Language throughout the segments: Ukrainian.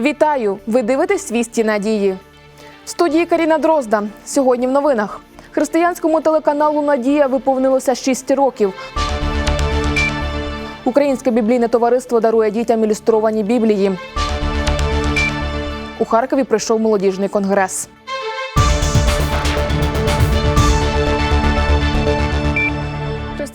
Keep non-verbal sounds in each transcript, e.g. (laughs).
Вітаю! Ви дивитесь «Вісті надії. В студії Каріна Дрозда. Сьогодні в новинах. Християнському телеканалу Надія виповнилося 6 років. Українське біблійне товариство дарує дітям ілюстровані біблії. У Харкові прийшов молодіжний конгрес.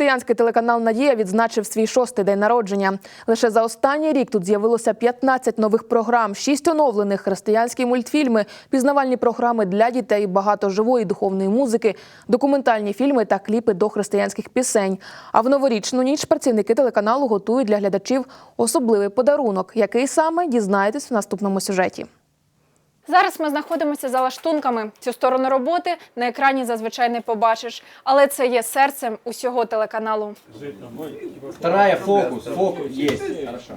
Християнський телеканал Надія відзначив свій шостий день народження. Лише за останній рік тут з'явилося 15 нових програм, 6 оновлених християнські мультфільми, пізнавальні програми для дітей, багато живої духовної музики, документальні фільми та кліпи до християнських пісень. А в новорічну ніч працівники телеканалу готують для глядачів особливий подарунок, який саме дізнаєтесь в наступному сюжеті. Зараз ми знаходимося за лаштунками. Цю сторону роботи на екрані зазвичай не побачиш, але це є серцем усього телеканалу. Вторая фокус, фокус есть. Хорошо.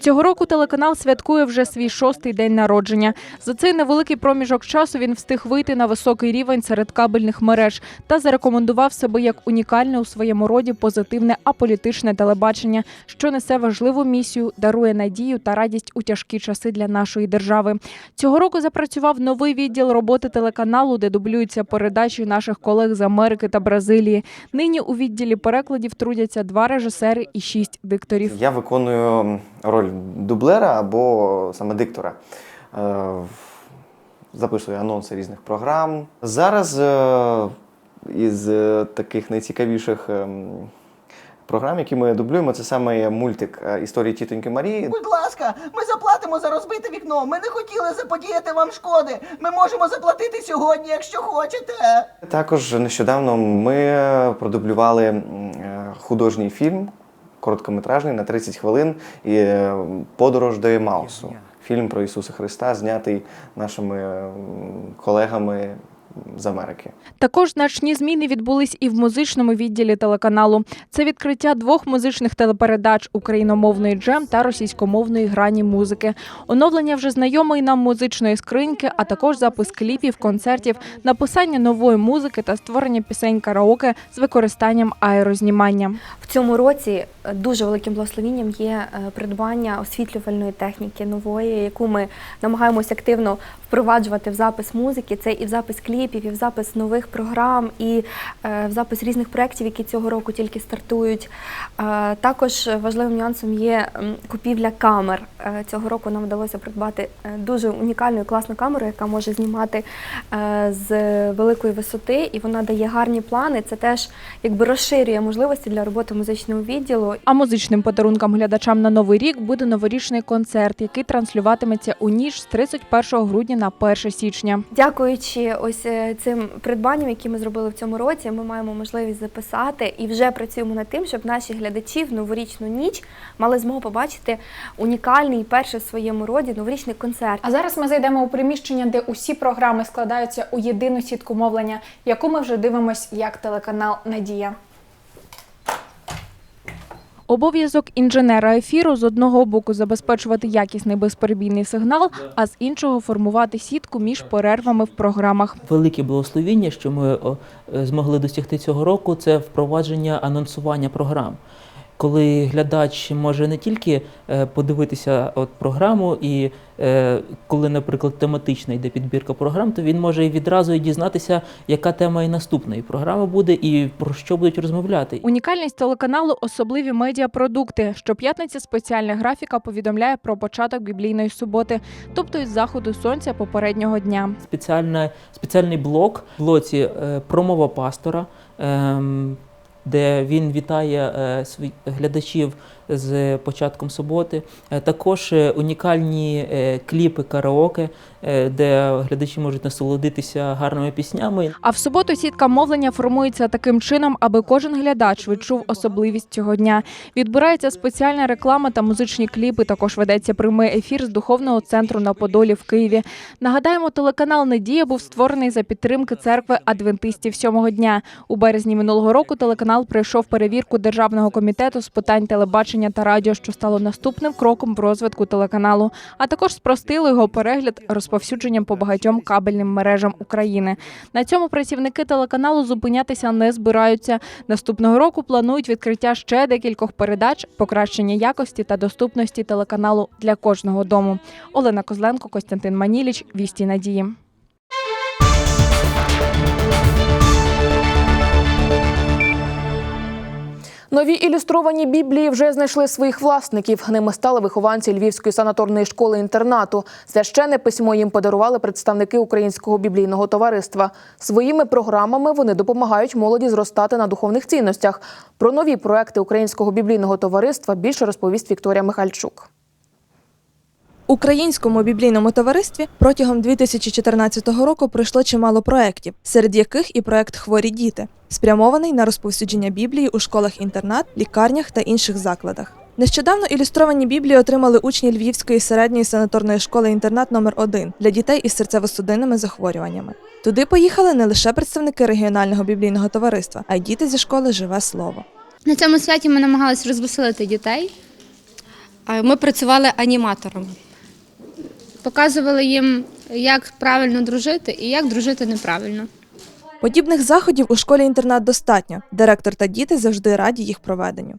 Цього року телеканал святкує вже свій шостий день народження. За цей невеликий проміжок часу він встиг вийти на високий рівень серед кабельних мереж та зарекомендував себе як унікальне у своєму роді позитивне аполітичне телебачення, що несе важливу місію, дарує надію та радість у тяжкі часи для нашої держави. Цього року запрацював новий відділ роботи телеканалу, де дублюються передачі наших колег з Америки та Бразилії. Нині у відділі перекладів трудяться два режисери і шість дикторів. Я виконую роль дублера або саме диктора. Е, Записую анонси різних програм. Зараз е, із е, таких найцікавіших ем, програм, які ми дублюємо, це саме мультик е, історії тітоньки Марії. Будь ласка, ми заплатимо за розбите вікно. Ми не хотіли заподіяти вам шкоди. Ми можемо заплатити сьогодні, якщо хочете. Також нещодавно ми продублювали е, художній фільм, короткометражний на 30 хвилин і е, Подорож до Емаусу. Фільм про Ісуса Христа, знятий нашими колегами з Америки. Також значні зміни відбулись і в музичному відділі телеканалу. Це відкриття двох музичних телепередач україномовної джем та російськомовної грані музики, оновлення вже знайомої нам музичної скриньки, а також запис кліпів, концертів, написання нової музики та створення пісень караоке з використанням аерознімання. В цьому році дуже великим благословенням є е, придбання освітлювальної техніки нової, яку ми намагаємося активно впроваджувати в запис музики. Це і в запис кліпів, і в запис нових програм, і е, в запис різних проєктів, які цього року тільки стартують. Е, Також важливим нюансом є купівля камер. Цього року нам вдалося придбати дуже унікальну і класну камеру, яка може знімати з великої висоти, і вона дає гарні плани. Це теж якби розширює можливості для роботи музичного відділу. А музичним подарунком глядачам на новий рік буде новорічний концерт, який транслюватиметься у ніч з 31 грудня на 1 січня. Дякуючи ось е, цим придбанням, які ми зробили в цьому році, ми маємо можливість записати і вже працюємо над тим, щоб наші глядачі в новорічну ніч мали змогу побачити унікальний і перший в своєму роді новорічний концерт. А зараз ми зайдемо у приміщення, де усі програми складаються у єдину сітку мовлення, яку ми вже дивимось як телеканал Надія. Обов'язок інженера ефіру з одного боку забезпечувати якісний безперебійний сигнал, а з іншого формувати сітку між перервами в програмах. Велике благословіння, що ми е, змогли досягти цього року, це впровадження анонсування програм. Коли глядач може не тільки е, подивитися от програму, і е, коли, наприклад, тематична йде підбірка програм, то він може і відразу і дізнатися, яка тема і наступної програми буде, і про що будуть розмовляти. Унікальність телеканалу особливі медіапродукти. Щоп'ятниці спеціальна графіка повідомляє про початок біблійної суботи, тобто із заходу сонця попереднього дня. спеціальна, спеціальний блок в блоці е, промова пастора, ем, де він вітає е, глядачів з початком суботи. Е, також е, унікальні е, кліпи караоке, де глядачі можуть насолодитися гарними піснями. А в суботу сітка мовлення формується таким чином, аби кожен глядач відчув особливість цього дня. Відбирається спеціальна реклама та музичні кліпи. Також ведеться прямий ефір з духовного центру на Подолі в Києві. Нагадаємо, телеканал Надія був створений за підтримки церкви адвентистів сьомого дня. У березні минулого року телеканал пройшов перевірку Державного комітету з питань телебачення телебачення та радіо, що стало наступним кроком в розвитку телеканалу, а також спростили його перегляд розповсюдженням по багатьом кабельним мережам України. На цьому працівники телеканалу зупинятися не збираються. Наступного року планують відкриття ще декількох передач, покращення якості та доступності телеканалу для кожного дому. Олена Козленко, Костянтин Маніліч, Вісті Надії. Нові ілюстровані біблії вже знайшли своїх власників. Ними стали вихованці Львівської санаторної школи інтернату. Священне письмо їм подарували представники Українського біблійного товариства. Своїми програмами вони допомагають молоді зростати на духовних цінностях. Про нові проекти Українського біблійного товариства більше розповість Вікторія Михальчук. Українському біблійному товаристві протягом 2014 року пройшло чимало проєктів, серед яких і проєкт Хворі діти, спрямований на розповсюдження Біблії у школах-інтернат, лікарнях та інших закладах. Нещодавно ілюстровані Біблії отримали учні Львівської середньої санаторної школи інтернат номер 1 для дітей із серцево-судинними захворюваннями. Туди поїхали не лише представники регіонального біблійного товариства, а й діти зі школи Живе слово. На цьому святі ми намагалися розвеселити дітей. А Ми працювали аніматорами. Показували їм, як правильно дружити і як дружити неправильно. Подібних заходів у школі-інтернат достатньо. Директор та діти завжди раді їх проведенню.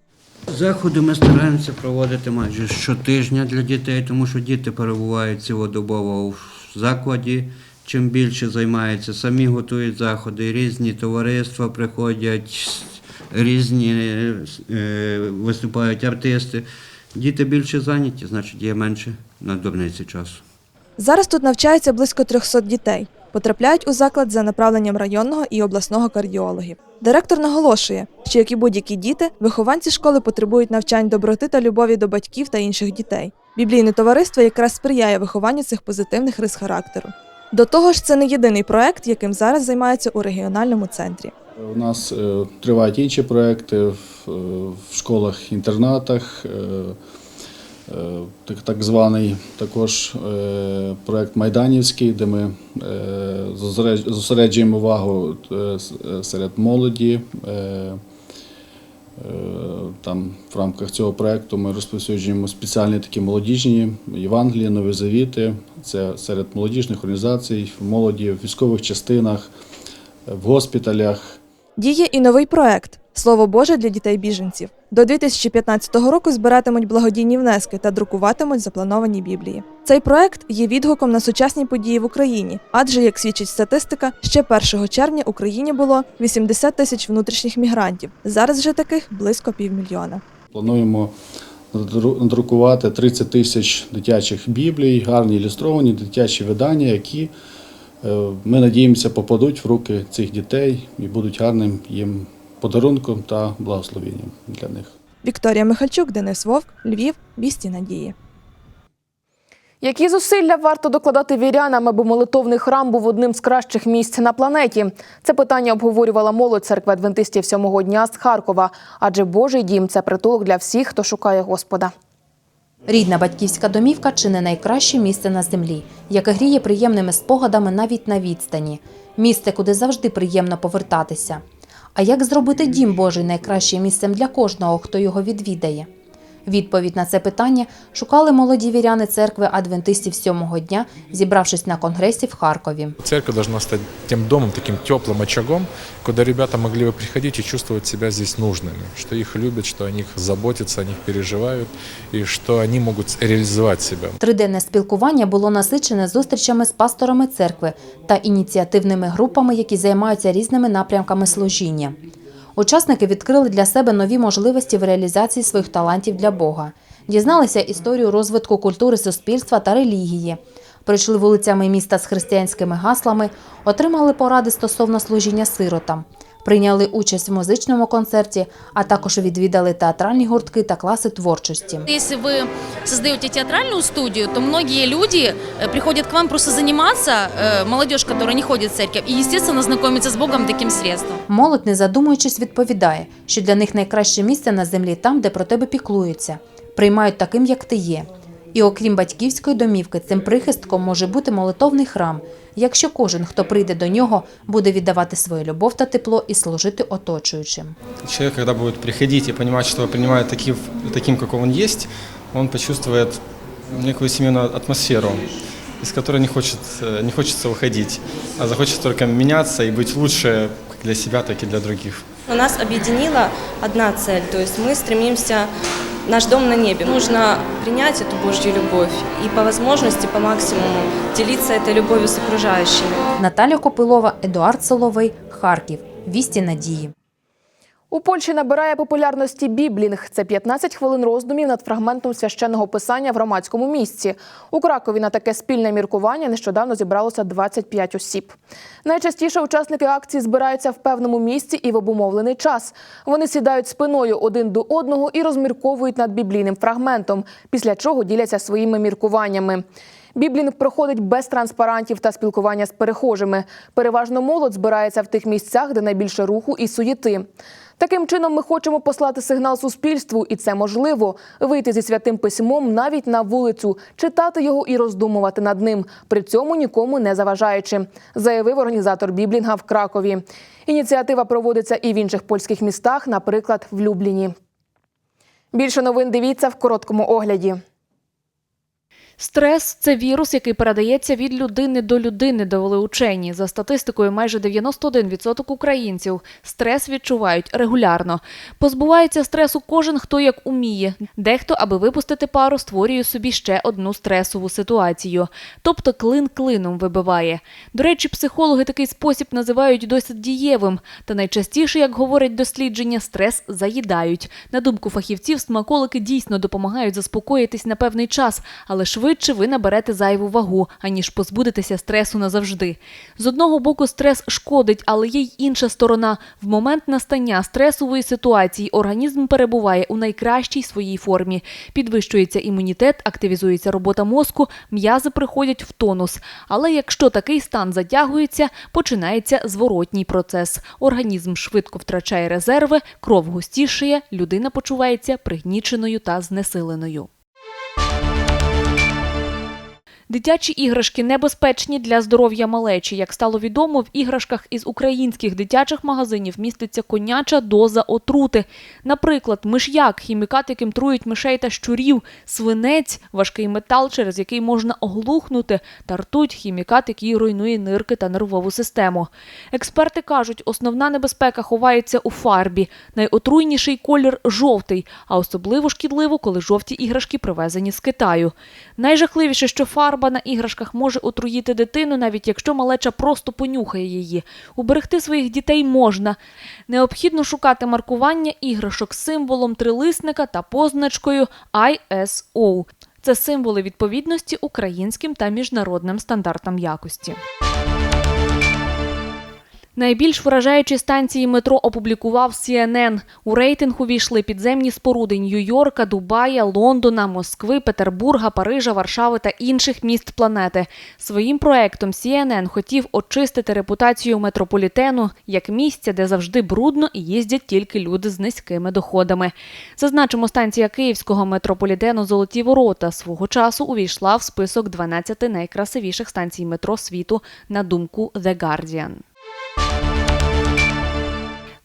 Заходи ми стараємося проводити майже щотижня для дітей, тому що діти перебувають цілодобово в закладі. Чим більше займаються, самі готують заходи, різні товариства приходять, різні е, виступають артисти. Діти більше зайняті, значить є менше на дурниці часу. Зараз тут навчається близько 300 дітей. Потрапляють у заклад за направленням районного і обласного кардіологів. Директор наголошує, що як і будь-які діти, вихованці школи потребують навчань доброти та любові до батьків та інших дітей. Біблійне товариство якраз сприяє вихованню цих позитивних рис характеру. До того ж, це не єдиний проект, яким зараз займаються у регіональному центрі. У нас е, тривають інші проекти в, е, школах-інтернатах, е, так, так званий також е, проект Майданівський, де ми е, зосереджуємо увагу е, е, серед молоді. Е, е, Там в рамках цього проекту ми розповсюджуємо спеціальні такі молодіжні Євангелії, нові завіти. Це серед молодіжних організацій, молоді, в військових частинах, в госпіталях. Діє і новий проект Слово Боже для дітей біженців. До 2015 року збиратимуть благодійні внески та друкуватимуть заплановані біблії. Цей проект є відгуком на сучасні події в Україні, адже, як свідчить статистика, ще 1 червня Україні було 80 тисяч внутрішніх мігрантів. Зараз же таких близько півмільйона. Плануємо надрукувати 30 тисяч дитячих біблій, гарні ілюстровані дитячі видання, які ми надіємося попадуть в руки цих дітей і будуть гарним їм подарунком та благословенням для них. Вікторія Михальчук, Денис Вовк, Львів, Вісті Надії. Які зусилля варто докладати вірянам, аби молитовний храм був одним з кращих місць на планеті? Це питання обговорювала молодь церкви адвентистів сьомого дня з Харкова, адже Божий дім це притулок для всіх, хто шукає Господа. Рідна батьківська домівка чи не найкраще місце на землі, яке гріє приємними спогадами навіть на відстані, місце, куди завжди приємно повертатися. А як зробити дім Божий найкращим місцем для кожного, хто його відвідає? Відповідь на це питання шукали молоді віряни церкви адвентистів сьомого дня, зібравшись на конгресі в Харкові. Церковь должна стать тем домом, таким теплым очагом, куда ребята могли бы приходить и чувствовать себя здесь нужными, что их любят, что о них заботятся, о них переживают, и что они могут реализовать себя. Триденне спілкування було насичене зустрічами з пасторами церкви та ініціативними групами, які займаються різними напрямками служіння. Учасники відкрили для себе нові можливості в реалізації своїх талантів для Бога, дізналися історію розвитку культури суспільства та релігії, пройшли вулицями міста з християнськими гаслами, отримали поради стосовно служіння сиротам, прийняли участь в музичному концерті, а також відвідали театральні гуртки та класи творчості. Если вы создаете театральную студию, то многие люди э, приходят к вам просто заниматься, э, молодежь, которая не ходит в церковь, и, естественно, знакомиться с Богом таким средством. Молодь, не задумуючись, відповідає, що для них найкраще місце на землі там, де про тебе піклуються, приймають таким, як ти є. І окрім батьківської домівки, цим прихистком може бути молитовний храм, якщо кожен, хто прийде до нього, буде віддавати свою любов та тепло і служити оточуючим. Человек, когда будет приходить и понимать, что его принимают таким, таким, каков он есть, он почувствует некую семейную атмосферу, из которой не, хочет, э, не хочется уходить, а захочет только меняться и быть лучше как для себя, так и для других. Нас объединила одна цель, то есть мы стремимся наш дом на небе. Нужно принять эту Божью любовь и по возможности, по максимуму делиться этой любовью с окружающими. Наталя Копилова, Едуард Соловей, Харків. Вісті надії. У Польщі набирає популярності біблінг. Це 15 хвилин роздумів над фрагментом священного писання в громадському місці. У Кракові на таке спільне міркування нещодавно зібралося 25 осіб. Найчастіше учасники акції збираються в певному місці і в обумовлений час. Вони сідають спиною один до одного і розмірковують над біблійним фрагментом, після чого діляться своїми міркуваннями. Біблінг проходить без транспарантів та спілкування з перехожими. Переважно молодь збирається в тих місцях, де найбільше руху і суєти. Таким чином, ми хочемо послати сигнал суспільству, і це можливо вийти зі святим письмом навіть на вулицю, читати його і роздумувати над ним, при цьому нікому не заважаючи, заявив організатор біблінга в Кракові. Ініціатива проводиться і в інших польських містах, наприклад, в Любліні. Більше новин дивіться в короткому огляді. Стрес це вірус, який передається від людини до людини, довели учені. За статистикою, майже 91% українців стрес відчувають регулярно. Позбувається стресу кожен, хто як уміє. Дехто, аби випустити пару, створює собі ще одну стресову ситуацію. Тобто клин клином вибиває. До речі, психологи такий спосіб називають досить дієвим. Та найчастіше, як говорять дослідження, стрес заїдають. На думку фахівців, смаколики дійсно допомагають заспокоїтись на певний час, але швидше ви наберете зайву вагу, аніж позбудетеся стресу назавжди. З одного боку, стрес шкодить, але є й інша сторона. В момент настання стресової ситуації організм перебуває у найкращій своїй формі. Підвищується імунітет, активізується робота мозку, м'язи приходять в тонус. Але якщо такий стан затягується, починається зворотній процес. Організм швидко втрачає резерви, кров густішає, людина почувається пригніченою та знесиленою. Дитячі іграшки небезпечні для здоров'я малечі. Як стало відомо, в іграшках із українських дитячих магазинів міститься коняча доза отрути. Наприклад, миш'як, хімікат, яким трують мишей та щурів, свинець, важкий метал, через який можна оглухнути, та ртуть, хімікат, який руйнує нирки та нервову систему. Експерти кажуть, основна небезпека ховається у фарбі. Найотруйніший колір жовтий, а особливо шкідливо, коли жовті іграшки привезені з Китаю. Найжахливіше, що фарба на іграшках може отруїти дитину, навіть якщо малеча просто понюхає її. Уберегти своїх дітей можна. Необхідно шукати маркування іграшок символом трилисника та позначкою ISO. Це символи відповідності українським та міжнародним стандартам якості. Найбільш вражаючі станції метро опублікував CNN. У рейтинг увійшли підземні споруди Нью-Йорка, Дубая, Лондона, Москви, Петербурга, Парижа, Варшави та інших міст планети. Своїм проектом CNN хотів очистити репутацію метрополітену як місця, де завжди брудно і їздять тільки люди з низькими доходами. Зазначимо, станція київського метрополітену Золоті ворота свого часу увійшла в список 12 найкрасивіших станцій метро світу на думку The Guardian.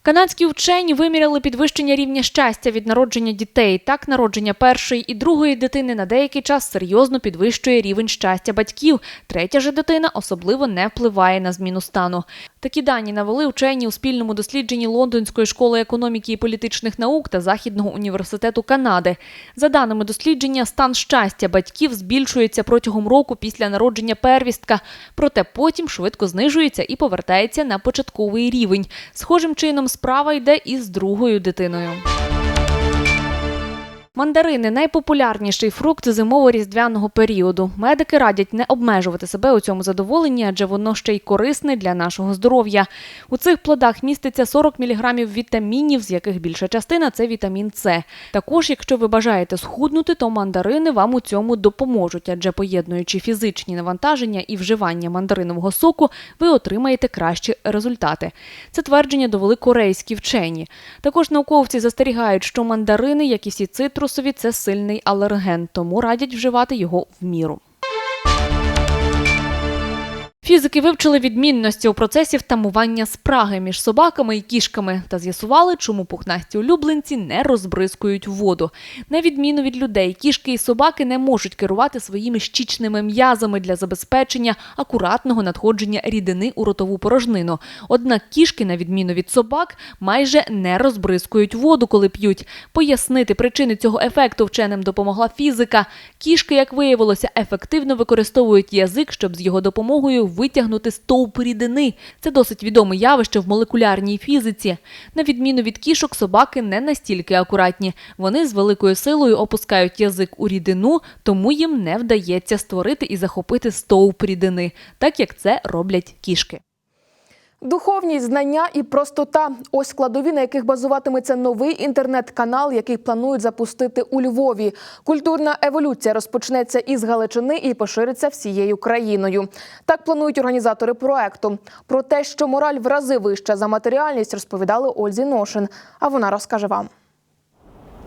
Канадські вчені виміряли підвищення рівня щастя від народження дітей. Так, народження першої і другої дитини на деякий час серйозно підвищує рівень щастя батьків. Третя же дитина особливо не впливає на зміну стану. Такі дані навели вчені у спільному дослідженні Лондонської школи економіки і політичних наук та Західного університету Канади. За даними дослідження, стан щастя батьків збільшується протягом року після народження первістка, проте потім швидко знижується і повертається на початковий рівень. Схожим чином справа йде і з другою дитиною. Мандарини найпопулярніший фрукт зимово-різдвяного періоду. Медики радять не обмежувати себе у цьому задоволенні, адже воно ще й корисне для нашого здоров'я. У цих плодах міститься 40 мг вітамінів, з яких більша частина це вітамін С. Також, якщо ви бажаєте схуднути, то мандарини вам у цьому допоможуть, адже поєднуючи фізичні навантаження і вживання мандаринового соку, ви отримаєте кращі результати. Це твердження довели корейські вчені. Також науковці застерігають, що мандарини, як і всі цитрусові, цитрусові це сильний алерген, тому радять вживати його в міру. Фізики вивчили відмінності у процесі втамування спраги між собаками і кішками та з'ясували, чому пухнасті улюбленці не розбризкують воду. На відміну від людей, кішки і собаки не можуть керувати своїми щічними м'язами для забезпечення акуратного надходження рідини у ротову порожнину. Однак кішки, на відміну від собак, майже не розбризкують воду, коли п'ють. Пояснити причини цього ефекту вченим допомогла фізика. Кішки, як виявилося, ефективно використовують язик, щоб з його допомогою витягнути стовп рідини. Це досить відоме явище в молекулярній фізиці. На відміну від кішок, собаки не настільки акуратні. Вони з великою силою опускають язик у рідину, тому їм не вдається створити і захопити стовп рідини, так як це роблять кішки. Духовність, знання і простота ось складові, на яких базуватиметься новий інтернет-канал, який планують запустити у Львові. Культурна еволюція розпочнеться із Галичини і пошириться всією країною. Так планують організатори проекту. Про те, що мораль в рази вища за матеріальність, розповідали Ользі Ношин. А вона розкаже вам.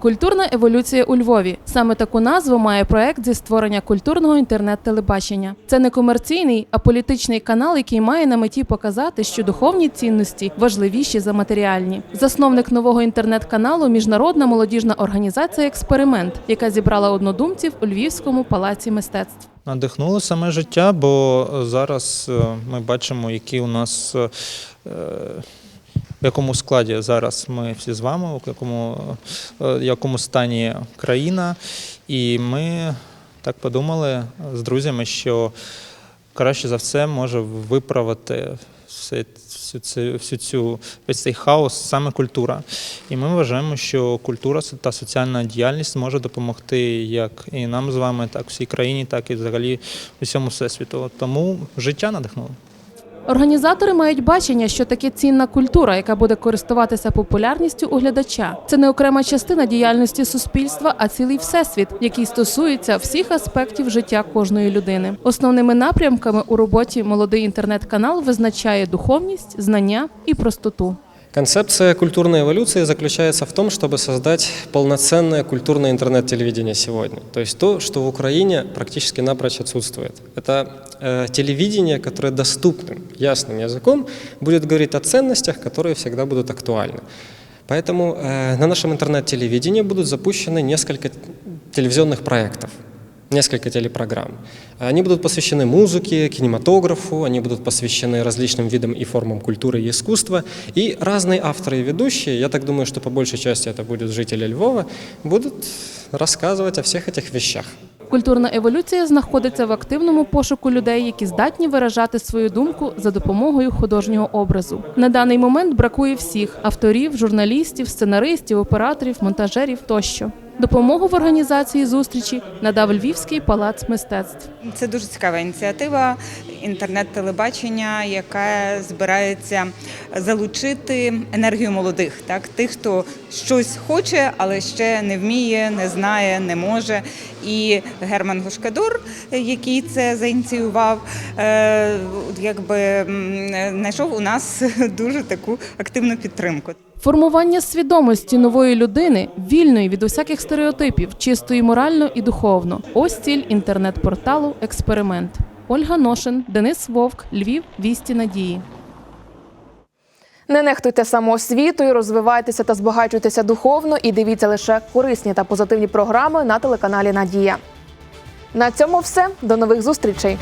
Культурна еволюція у Львові. Саме таку назву має проект зі створення культурного інтернет-телебачення. Це не комерційний, а політичний канал, який має на меті показати, що духовні цінності важливіші за матеріальні. Засновник нового інтернет-каналу міжнародна молодіжна організація Експеримент, яка зібрала однодумців у Львівському палаці мистецтв. Надихнуло саме життя, бо зараз е, ми бачимо, які у нас е, в якому складі зараз ми всі з вами, в якому, е, в якому стані країна. І ми так подумали з друзями, що краще за все може виправити все, всю, цю, всю цю весь цей хаос саме культура. І ми вважаємо, що культура та соціальна діяльність може допомогти як і нам з вами, так і всій країні, так і взагалі усьому всесвіту. Тому життя надихнуло. Організатори мають бачення, що таке цінна культура, яка буде користуватися популярністю у глядача. Це не окрема частина діяльності суспільства, а цілий всесвіт, який стосується всіх аспектів життя кожної людини. Основними напрямками у роботі молодий інтернет-канал визначає духовність, знання і простоту. Концепция культурной эволюции заключается в том, чтобы создать полноценное культурное интернет-телевидение сегодня. То есть то, что в Украине практически напрочь отсутствует. Это э, телевидение, которое доступным, ясным языком будет говорить о ценностях, которые всегда будут актуальны. Поэтому э, на нашем интернет-телевидении будут запущены несколько телевизионных проектов несколько телепрограмм. Они будут посвящены музыке, кинематографу, они будут посвящены различным видам и формам культуры и искусства. И разные авторы и ведущие, я так думаю, что по большей части это будут жители Львова, будут рассказывать о всех этих вещах. Культурна еволюція знаходиться в активному пошуку людей, які здатні виражати свою думку за допомогою художнього образу. На даний момент бракує всіх авторів, журналістів, сценаристів, операторів, монтажерів тощо. Допомогу в організації зустрічі надав Львівський палац мистецтв. Це дуже цікава ініціатива інтернет-телебачення, яка збирається залучити енергію молодих, так тих, хто щось хоче, але ще не вміє, не знає, не може. І Герман Гошкадор, який це заініціював, е, якби знайшов у нас (laughs) дуже таку активну підтримку. Формування свідомості нової людини, вільної від усяких стереотипів, чистої морально і духовно. Ось ціль інтернет-порталу Експеримент. Ольга Ношин, Денис Вовк, Львів, Вісті Надії. Не нехтуйте самоосвітою, розвивайтеся та збагачуйтеся духовно і дивіться лише корисні та позитивні програми на телеканалі Надія. На цьому все. До нових зустрічей.